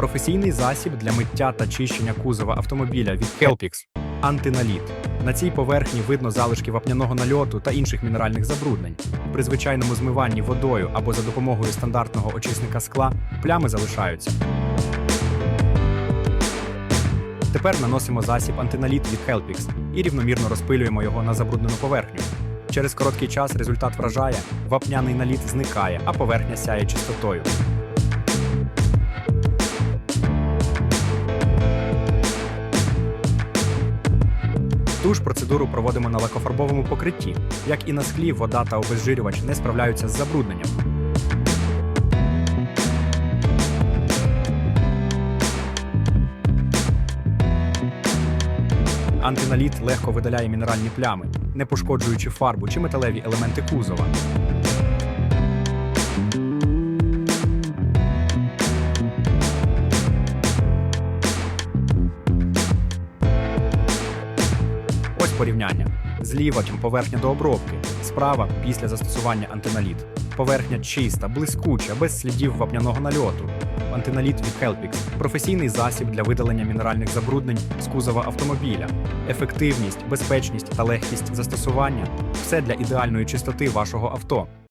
професійний засіб для миття та чищення кузова автомобіля від Helpix. Антиналіт. На цій поверхні видно залишки вапняного нальоту та інших мінеральних забруднень. При звичайному змиванні водою або за допомогою стандартного очисника скла плями залишаються. Тепер наносимо засіб антиналіт від Helpix і рівномірно розпилюємо його на забруднену поверхню. Через короткий час результат вражає, вапняний наліт зникає, а поверхня сяє чистотою. Ту ж процедуру проводимо на лакофарбовому покритті. Як і на склі, вода та обезжирювач не справляються з забрудненням. Антиналіт легко видаляє мінеральні плями, не пошкоджуючи фарбу чи металеві елементи кузова. Порівняння. Зліва поверхня до обробки, справа після застосування антиналіт. Поверхня чиста, блискуча, без слідів вапняного нальоту. Антиналіт від Helpix – професійний засіб для видалення мінеральних забруднень з кузова автомобіля. Ефективність, безпечність та легкість застосування все для ідеальної чистоти вашого авто.